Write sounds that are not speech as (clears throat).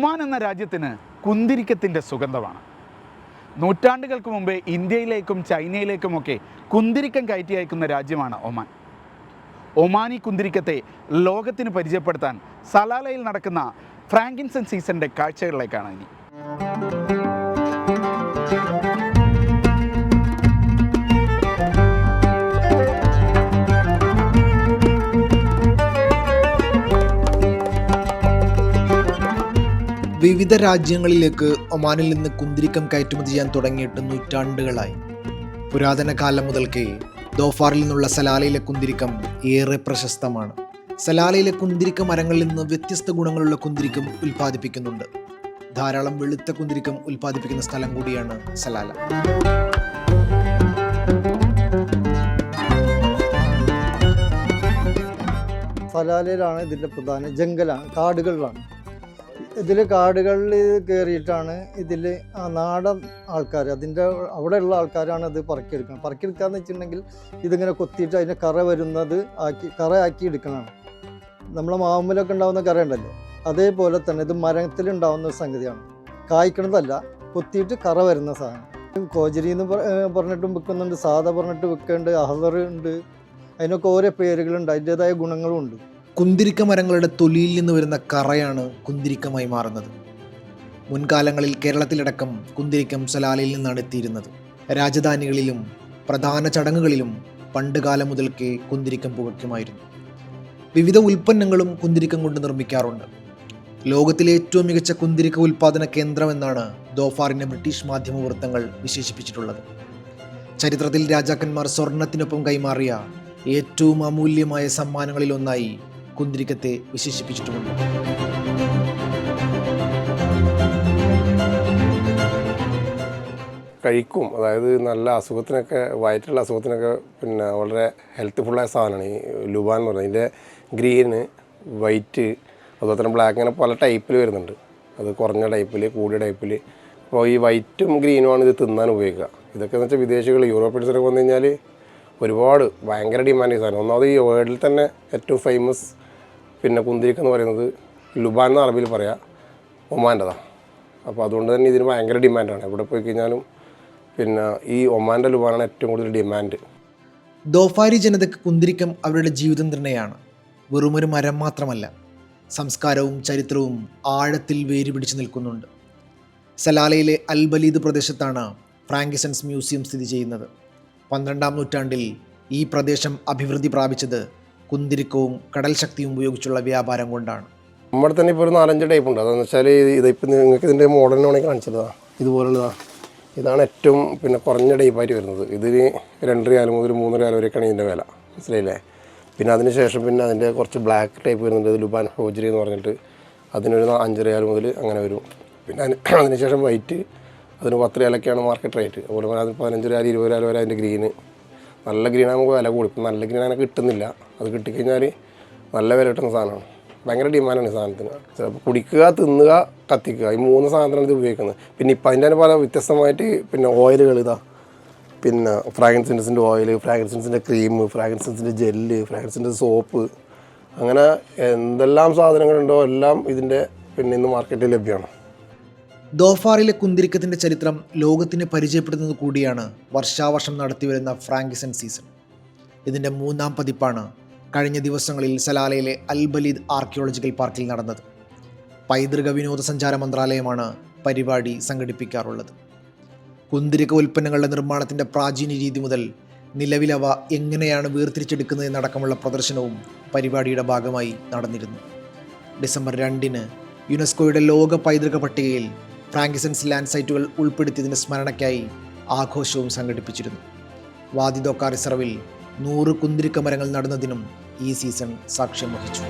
Oman എന്ന രാജ്യത്തിന് കുന്തിരിക്കത്തിന്റെ സുഗന്ധമാണ്. നൂറ്റാണ്ടുകൾക്ക് മുമ്പേ ഇന്ത്യയിലേക്കും ചൈനയിലേക്കുമൊക്കെ കുന്തിരിക്കം കയറ്റി അയക്കുന്ന രാജ്യമാണ് ഒമാൻ. ഒമാനി കുന്തിരിക്കത്തെ ലോകത്തിന് പരിചയപ്പെടുത്താൻ സലാലയിൽ നടക്കുന്ന ഫ്രാങ്കിൻസൺ സീസണിന്റെ കാഴ്ചകളിലേക്കാണ് ഇനി. വിവിധ രാജ്യങ്ങളിലേക്ക് ഒമാനിൽ നിന്ന് കുന്തിരിക്കം കയറ്റുമതി ചെയ്യാൻ തുടങ്ങിയിട്ട് നൂറ്റാണ്ടുകളായി. പുരാതന കാലം മുതൽക്കേ ദോഫാറിൽ നിന്നുള്ള സലാലയിലെ കുന്തിരിക്കം ഏറെ പ്രശസ്തമാണ്. സലാലയിലെ കുന്തിരിക്ക മരങ്ങളിൽ നിന്ന് വ്യത്യസ്ത ഗുണങ്ങളുള്ള കുന്തിരിക്കം ഉൽപ്പാദിപ്പിക്കുന്നുണ്ട്. ധാരാളം വെളുത്ത കുന്തിരിക്കം ഉൽപ്പാദിപ്പിക്കുന്ന സ്ഥലം കൂടിയാണ് സലാല. സലാലയിലാണ് ഇതിന്റെ പ്രധാന ജംഗലാണ് കാടുകളിലാണ്. ഇതിൽ കാടുകളിൽ കയറിയിട്ടാണ് ഇതിൽ ആ നാടൻ ആൾക്കാർ അതിന്റെ അവിടെയുള്ള ആൾക്കാരാണ് ഇത് പറക്കിയെടുക്കുന്നത് പറക്കിയെടുക്കാന്ന് വെച്ചിട്ടുണ്ടെങ്കിൽ ഇതിങ്ങനെ കൊത്തിയിട്ട് അതിന്റെ കറ വരുന്നത് ആക്കി കറ ആക്കി എടുക്കണതാണ്. നമ്മളെ മാമൂലൊക്കെ ഉണ്ടാകുന്ന കറ ഉണ്ടല്ലോ അതേപോലെ തന്നെ ഇത് മരത്തിലുണ്ടാവുന്ന ഒരു സംഗതിയാണ്. കായ്ക്കണതല്ല കൊത്തിയിട്ട് കറ വരുന്ന സാധനം. കോജരി എന്ന് പറഞ്ഞിട്ടും വിൽക്കുന്നുണ്ട് സാധ പറഞ്ഞിട്ട് വിൽക്കുന്നുണ്ട് അഹദർ ഉണ്ട് അതിനൊക്കെ ഓരോ പേരുകളുണ്ട് അതിന്റെതായ ഗുണങ്ങളും ഉണ്ട്. കുന്തിരിക്ക മരങ്ങളുടെ തൊലിയിൽ നിന്ന് വരുന്ന കറയാണ് കുന്തിരിക്കമായി മാറുന്നത്. മുൻകാലങ്ങളിൽ കേരളത്തിലടക്കം കുന്തിരിക്കം സലാലയിൽ നിന്നാണ് എത്തിയിരുന്നത്. രാജധാനികളിലും പ്രധാന ചടങ്ങുകളിലും പണ്ട് കാലം മുതൽക്കേ കുന്തിരിക്കം പുകയ്ക്കുമായിരുന്നു. വിവിധ ഉൽപ്പന്നങ്ങളും കുന്തിരിക്കം കൊണ്ട് നിർമ്മിക്കാറുണ്ട്. ലോകത്തിലെ ഏറ്റവും മികച്ച കുന്തിരിക്ക ഉൽപ്പാദന കേന്ദ്രമെന്നാണ് ദോഫാറിനെ ബ്രിട്ടീഷ് മാധ്യമ വൃത്തങ്ങൾ വിശേഷിപ്പിച്ചിട്ടുള്ളത്. ചരിത്രത്തിൽ രാജാക്കന്മാർ സ്വർണത്തിനൊപ്പം കൈമാറിയ ഏറ്റവും അമൂല്യമായ സമ്മാനങ്ങളിലൊന്നായി കുന്തിരിക്കത്തെ വിശേഷിപ്പിച്ചിട്ടുമുണ്ട്. കഴിക്കും. അതായത് നല്ല അസുഖത്തിനൊക്കെ വയറ്റുള്ള അസുഖത്തിനൊക്കെ പിന്നെ വളരെ ഹെൽത്ത്ഫുള്ളായ സാധനമാണ് ഈ ലുബാൻ എന്ന് പറയുന്നത്. ഇതിന്റെ ഗ്രീന് വൈറ്റ് അതുപോലെ തന്നെ ബ്ലാക്ക് അങ്ങനെ പല ടൈപ്പിൽ വരുന്നുണ്ട്. അത് കുറഞ്ഞ ടൈപ്പിൽ കൂടിയ ടൈപ്പിൽ അപ്പോൾ ഈ വൈറ്റും ഗ്രീനുമാണ് ഇത് തിന്നാൻ ഉപയോഗിക്കുക. ഇതൊക്കെ എന്ന് വെച്ചാൽ വിദേശികൾ യൂറോപ്യൻസിനൊക്കെ വന്നു കഴിഞ്ഞാൽ ഒരുപാട് ഭയങ്കര ഡിമാൻഡ് സാധനം. ഒന്നാമത് ഈ വേൾഡിൽ തന്നെ ഏറ്റവും ഫേമസ് പിന്നെ കുന്തിരിക്ക എന്ന് പറയുന്നത് ലുബാൻ എന്ന് അറബിയിൽ പറയാം ഒമാന്റെതാണ് അപ്പോൾ അതുകൊണ്ട് തന്നെ ഇതിന് ഭയങ്കര ഡിമാൻഡാണ്. എവിടെ പോയി കഴിഞ്ഞാലും പിന്നെ ഈ ഒമാന്റെ ലുബാനാണ് ഏറ്റവും കൂടുതൽ ഡിമാൻഡ്. ദോഫാരി ജനതയ്ക്ക് കുന്തിരിക്കം അവരുടെ ജീവിതം തന്നെയാണ് വെറുമൊരു മരം മാത്രമല്ല സംസ്കാരവും ചരിത്രവും ആഴത്തിൽ വേര് പിടിച്ചു നിൽക്കുന്നുണ്ട്. സലാലയിലെ അൽബലീദ് പ്രദേശത്താണ് ഫ്രാങ്കിസൻസ് മ്യൂസിയം സ്ഥിതി ചെയ്യുന്നത്. പന്ത്രണ്ടാം നൂറ്റാണ്ടിൽ ഈ പ്രദേശം അഭിവൃദ്ധി പ്രാപിച്ചത് കുന്തിരിക്കവും കടൽ ശക്തിയും ഉപയോഗിച്ചുള്ള വ്യാപാരം കൊണ്ടാണ്. നമ്മുടെ തന്നെ ഇപ്പോൾ ഒരു നാലഞ്ച് ടൈപ്പ് ഉണ്ട്. അതെന്ന് വെച്ചാൽ ഇതിപ്പോൾ നിങ്ങൾക്ക് ഇതിന്റെ മോഡൽ വേണമെങ്കിൽ കാണിച്ചതാണ് ഇതുപോലുള്ളതാണ് ഇതാണ് ഏറ്റവും പിന്നെ കുറഞ്ഞ ടൈപ്പായിട്ട് വരുന്നത്. ഇതിന് രണ്ട് റിയാൽ മുതൽ മൂന്ന് റിയാൽ വരെയൊക്കെയാണ് ഇതിന്റെ വില. മനസ്സിലായില്ലേ? പിന്നെ അതിന് ശേഷം പിന്നെ അതിന്റെ കുറച്ച് ബ്ലാക്ക് ടൈപ്പ് വരുന്നുണ്ട്. ലുബാൻ ഹോജറി എന്ന് പറഞ്ഞിട്ട് അതിനൊരു അഞ്ചര അഞ്ച് റിയാൽ മുതൽ അങ്ങനെ വരും. പിന്നെ അതിന് (clears throat) അതിനുശേഷം വൈറ്റ് അതിന് പത്ത് റിയാലൊക്കെയാണ് മാർക്കറ്റ് റേറ്റ് അതുപോലെ അതിന് പതിനഞ്ച് റിയാൽ ഇരുപത് റിയാൽ വരെ അതിന്റെ ഗ്രീന് നല്ല ഗ്രീൻ നമുക്ക് വില കൊടുക്കും നല്ല ഗ്രീൻ അങ്ങനെ കിട്ടുന്നില്ല. അത് കിട്ടിക്കഴിഞ്ഞാൽ നല്ല വില കിട്ടുന്ന സാധനമാണ്. ഭയങ്കര ഡിമാൻഡാണ് ഈ സാധനത്തിന്. ചിലപ്പോൾ കുടിക്കുക തിന്നുക കത്തിക്കുക. ഈ മൂന്ന് സാധനത്തിനാണ് ഇത് ഉപയോഗിക്കുന്നത്. പിന്നെ ഇപ്പം അതിന്റെ തന്നെ പല വ്യത്യസ്തമായിട്ട് പിന്നെ ഓയിലുകൾ ഇതാ. പിന്നെ ഫ്രാഗ്രൻസിന്റെ ഓയിൽ ഫ്രാഗ്രൻസിന്റെ ക്രീം ഫ്രാഗ്രൻസിന്റെ ജെല്ല് ഫ്രാഗ്രൻസിന്റെ സോപ്പ് അങ്ങനെ എന്തെല്ലാം സാധനങ്ങളുണ്ടോ എല്ലാം ഇതിന്റെ പിന്നെ ഇന്ന് മാർക്കറ്റിൽ ലഭ്യമാണ്. ദോഫാറിലെ കുന്തിരിക്കത്തിന്റെ ചരിത്രം ലോകത്തിന് പരിചയപ്പെടുന്നത് കൂടിയാണ് വർഷാവർഷം നടത്തിവരുന്ന ഫ്രാങ്കിസൺ സീസൺ. ഇതിന്റെ മൂന്നാം പതിപ്പാണ് കഴിഞ്ഞ ദിവസങ്ങളിൽ സലാലയിലെ അൽബലീദ് ആർക്കിയോളജിക്കൽ പാർക്കിൽ നടന്നത്. പൈതൃക വിനോദസഞ്ചാര മന്ത്രാലയമാണ് പരിപാടി സംഘടിപ്പിക്കാറുള്ളത്. കുന്തിരിക്ക ഉൽപ്പന്നങ്ങളുടെ നിർമ്മാണത്തിന്റെ പ്രാചീന രീതി മുതൽ നിലവിലവ എങ്ങനെയാണ് വേർതിരിച്ചെടുക്കുന്നതെന്നടക്കമുള്ള പ്രദർശനവും പരിപാടിയുടെ ഭാഗമായി നടന്നിരുന്നു. ഡിസംബർ രണ്ടിന് യുനെസ്കോയുടെ ലോക പൈതൃക പട്ടികയിൽ ഫ്രാങ്കിസൺസ് ലാൻഡ് സൈറ്റുകൾ ഉൾപ്പെടുത്തിയതിന്റെ സ്മരണയ്ക്കായി ആഘോഷവും സംഘടിപ്പിച്ചിരുന്നു. വാദിദോക്ക റിസർവിൽ നൂറ് കുന്തിരിക്കമരങ്ങൾ നടുന്നതിനും ഈ സീസൺ സാക്ഷ്യം വഹിച്ചു.